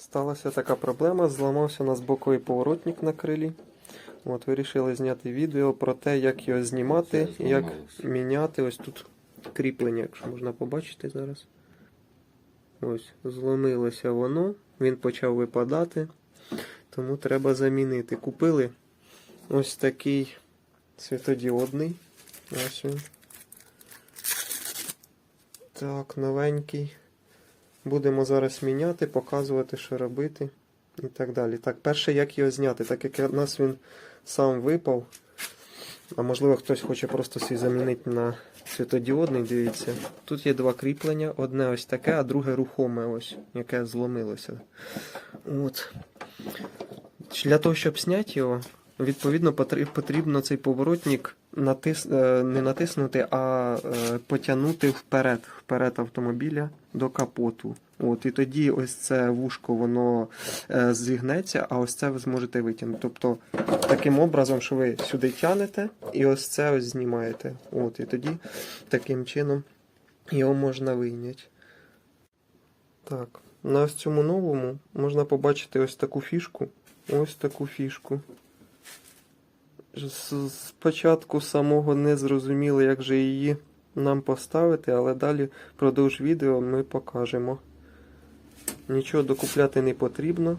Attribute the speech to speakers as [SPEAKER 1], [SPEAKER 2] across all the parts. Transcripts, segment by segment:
[SPEAKER 1] Сталася така проблема, зламався у нас боковий поворотник на крилі. От, вирішили зняти відео про те, як його знімати, як міняти. Ось тут кріплення, якщо можна побачити зараз. Ось, зломилося воно, він почав випадати, тому треба замінити. Купили ось такий світодіодний. Ось він. Так, новенький. Будемо зараз міняти, показувати, що робити і так далі. Так, перше, як його зняти, так як у нас він сам випав. А можливо, хтось хоче просто свій замінити на світодіодний, дивіться. Тут є два кріплення: одне ось таке, а друге рухоме, ось, яке зломилося. От. Для того, щоб зняти його, відповідно, потрібно цей поворотник натис... е, не натиснути, а е, потягнути вперед, вперед автомобіля до капоту. От, і тоді ось це вушко воно е, зігнеться, а ось це ви зможете витягнути. Тобто таким образом, що ви сюди тянете і ось це ось знімаєте. От, і тоді таким чином його можна вийняти. Так, на ось цьому новому можна побачити ось таку фішку. Ось таку фішку. Спочатку самого не зрозуміли, як же її нам поставити, але далі впродовж відео ми покажемо. Нічого докупляти не потрібно.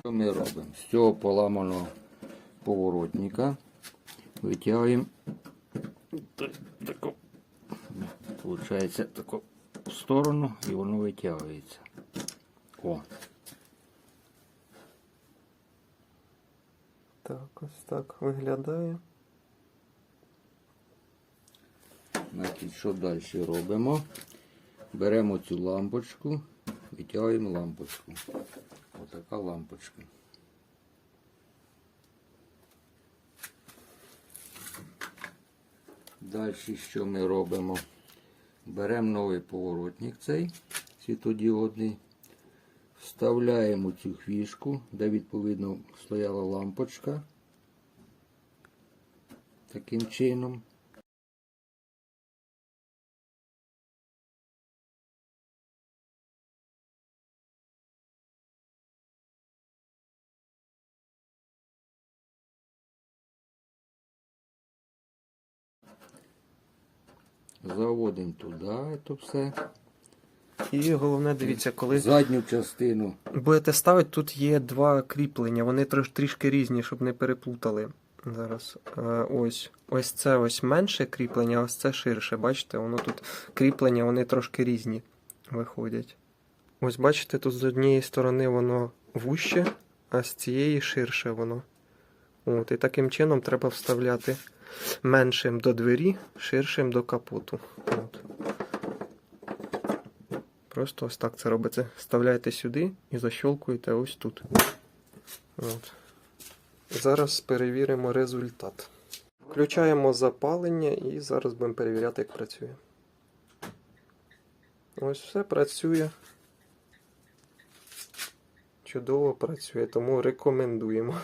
[SPEAKER 2] Що ми робимо? З цього поламаного поворотника витягуємо таку, получається, таку в сторону і воно витягується. О,
[SPEAKER 1] Так, ось так виглядає.
[SPEAKER 2] значить, що далі робимо? Беремо цю лампочку, витягуємо лампочку. Отака лампочка. Далі що ми робимо? Беремо новий поворотник цей світодіодний, вставляємо цю фішку, де відповідно стояла лампочка. Таким чином. Заводимо туди це все.
[SPEAKER 1] І головне, дивіться, коли
[SPEAKER 2] Задню частину
[SPEAKER 1] будете ставити, тут є два кріплення. Вони трош, трішки різні, щоб не переплутали. Зараз. Е, ось. Ось це ось менше кріплення, а ось це ширше. Бачите, воно тут кріплення, вони трошки різні виходять. Ось бачите, тут з однієї сторони воно вуще, а з цієї ширше воно. От, і таким чином треба вставляти меншим до двері, ширшим до капоту. От. Просто ось так це робиться. Вставляєте сюди і защолкуєте ось тут. От. Зараз перевіримо результат. Включаємо запалення і зараз будемо перевіряти, як працює. Ось все працює. Чудово працює, тому рекомендуємо.